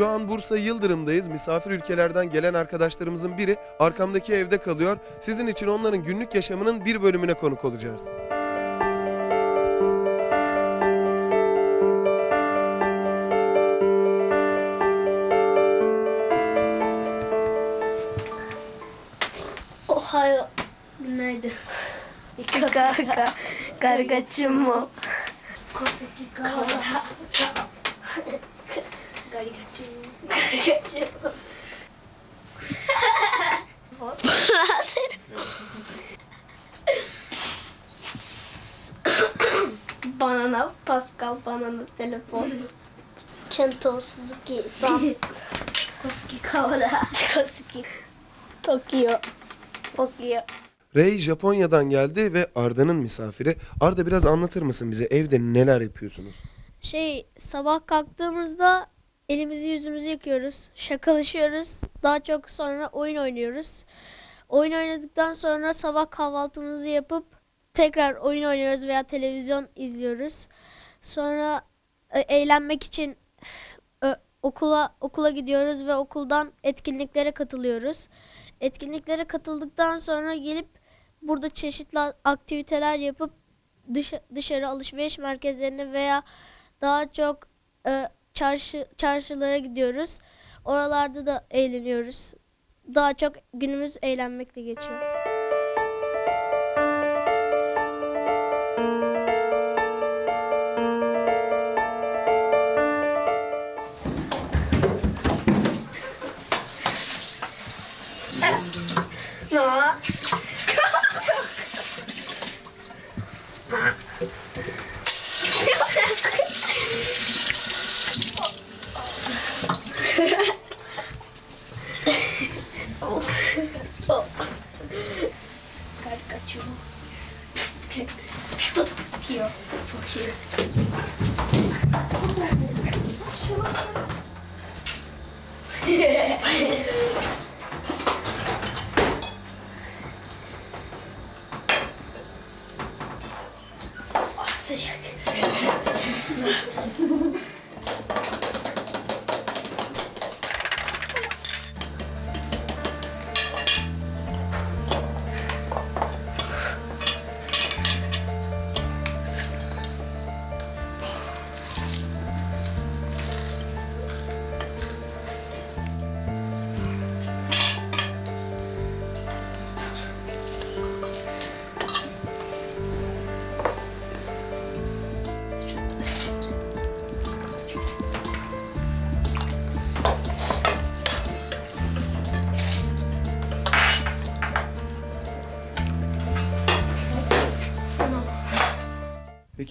Şu an Bursa Yıldırım'dayız. Misafir ülkelerden gelen arkadaşlarımızın biri arkamdaki evde kalıyor. Sizin için onların günlük yaşamının bir bölümüne konuk olacağız. Ohayo. Günaydın. Kaka. Gargaçumo. Kawada. Gargaçumo. Gargaçumo. banana, Pascal, banana, telefon. Kento, Suzuki, Sam. Kosuki, Kawada. Kosuki. Tokyo. Tokyo. Rey Japonya'dan geldi ve Arda'nın misafiri. Arda biraz anlatır mısın bize evde neler yapıyorsunuz? Şey sabah kalktığımızda elimizi yüzümüzü yıkıyoruz. Şakalaşıyoruz. Daha çok sonra oyun oynuyoruz. Oyun oynadıktan sonra sabah kahvaltımızı yapıp tekrar oyun oynuyoruz veya televizyon izliyoruz. Sonra e, eğlenmek için e, okula okula gidiyoruz ve okuldan etkinliklere katılıyoruz. Etkinliklere katıldıktan sonra gelip burada çeşitli aktiviteler yapıp dışa- dışarı alışveriş merkezlerine veya daha çok e, çarşı çarşılara gidiyoruz. Oralarda da eğleniyoruz. Daha çok günümüz eğlenmekle geçiyor. Tokyo. Tokyo. Ah, sıcak.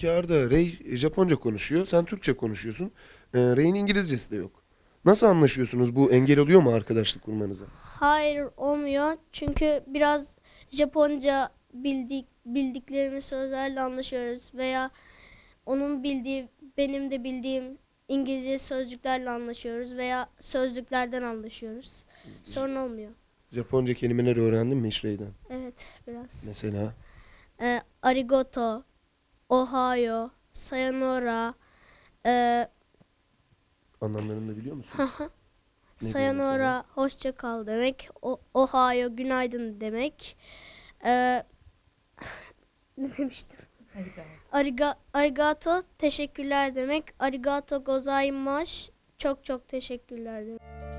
Peki Arda, Rey Japonca konuşuyor, sen Türkçe konuşuyorsun. Ee, Rey'in İngilizcesi de yok. Nasıl anlaşıyorsunuz? Bu engel oluyor mu arkadaşlık kurmanıza? Hayır olmuyor. Çünkü biraz Japonca bildik bildiklerimiz sözlerle anlaşıyoruz veya onun bildiği benim de bildiğim İngilizce sözcüklerle anlaşıyoruz veya sözlüklerden anlaşıyoruz. Sorun olmuyor. Japonca kelimeler öğrendin mi hiç? Evet biraz. Mesela Ee, arigoto, ohayo, sayonara, e, anlamlarını da biliyor musun? Ne sayonara hoşça kal demek. O, ohayo günaydın demek. Ee, ne demiştim? Ariga, arigato teşekkürler demek. Arigato gozaimasu çok çok teşekkürler demek.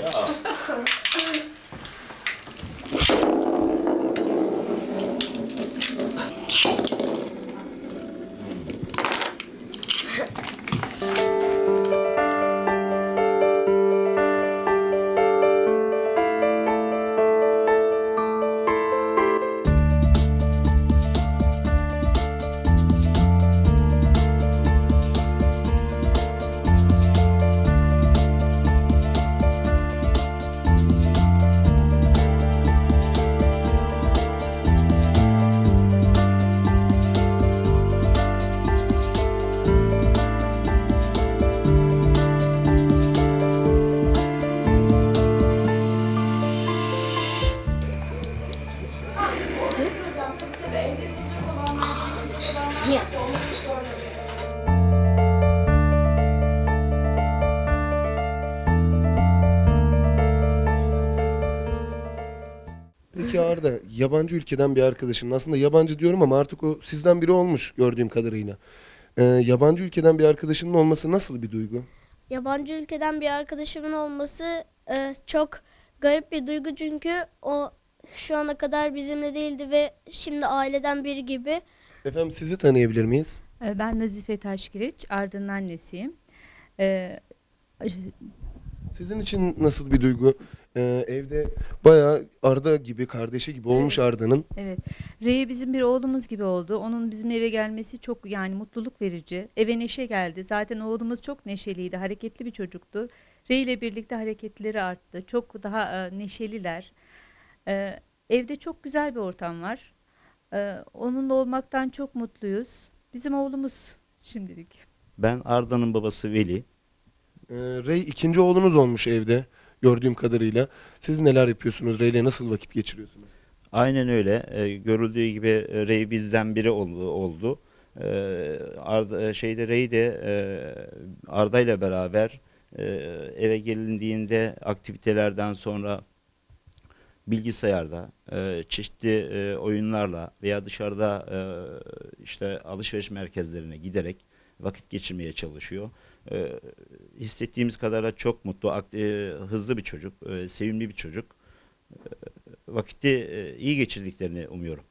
よ Bien. Peki Arda, yabancı ülkeden bir arkadaşın, aslında yabancı diyorum ama artık o sizden biri olmuş gördüğüm kadarıyla. Ee, yabancı ülkeden bir arkadaşının olması nasıl bir duygu? Yabancı ülkeden bir arkadaşımın olması e, çok garip bir duygu çünkü o şu ana kadar bizimle değildi ve şimdi aileden biri gibi. Efendim sizi tanıyabilir miyiz? Ee, Ben Nazife Taşkiriç, Arda'nın annesiyim. Ee, Sizin için nasıl bir duygu? Ee, evde bayağı Arda gibi, kardeşi gibi olmuş Arda'nın. evet, Rey bizim bir oğlumuz gibi oldu. Onun bizim eve gelmesi çok yani mutluluk verici. Eve neşe geldi. Zaten oğlumuz çok neşeliydi, hareketli bir çocuktu. Rey ile birlikte hareketleri arttı. Çok daha e, neşeliler. Ee, evde çok güzel bir ortam var. Ee, onunla olmaktan çok mutluyuz. Bizim oğlumuz şimdilik. Ben Arda'nın babası Veli. Ee, Rey ikinci oğlunuz olmuş evde gördüğüm kadarıyla. Siz neler yapıyorsunuz? Rey ile nasıl vakit geçiriyorsunuz? Aynen öyle. E, görüldüğü gibi e, Rey bizden biri oldu. oldu. E, Arda, e, şeyde Rey de e, Arda ile beraber e, eve gelindiğinde aktivitelerden sonra bilgisayarda e, çeşitli e, oyunlarla veya dışarıda e, işte alışveriş merkezlerine giderek vakit geçirmeye çalışıyor. E, hissettiğimiz kadarıyla çok mutlu, e, hızlı bir çocuk, e, sevimli bir çocuk. vakiti e, iyi geçirdiklerini umuyorum.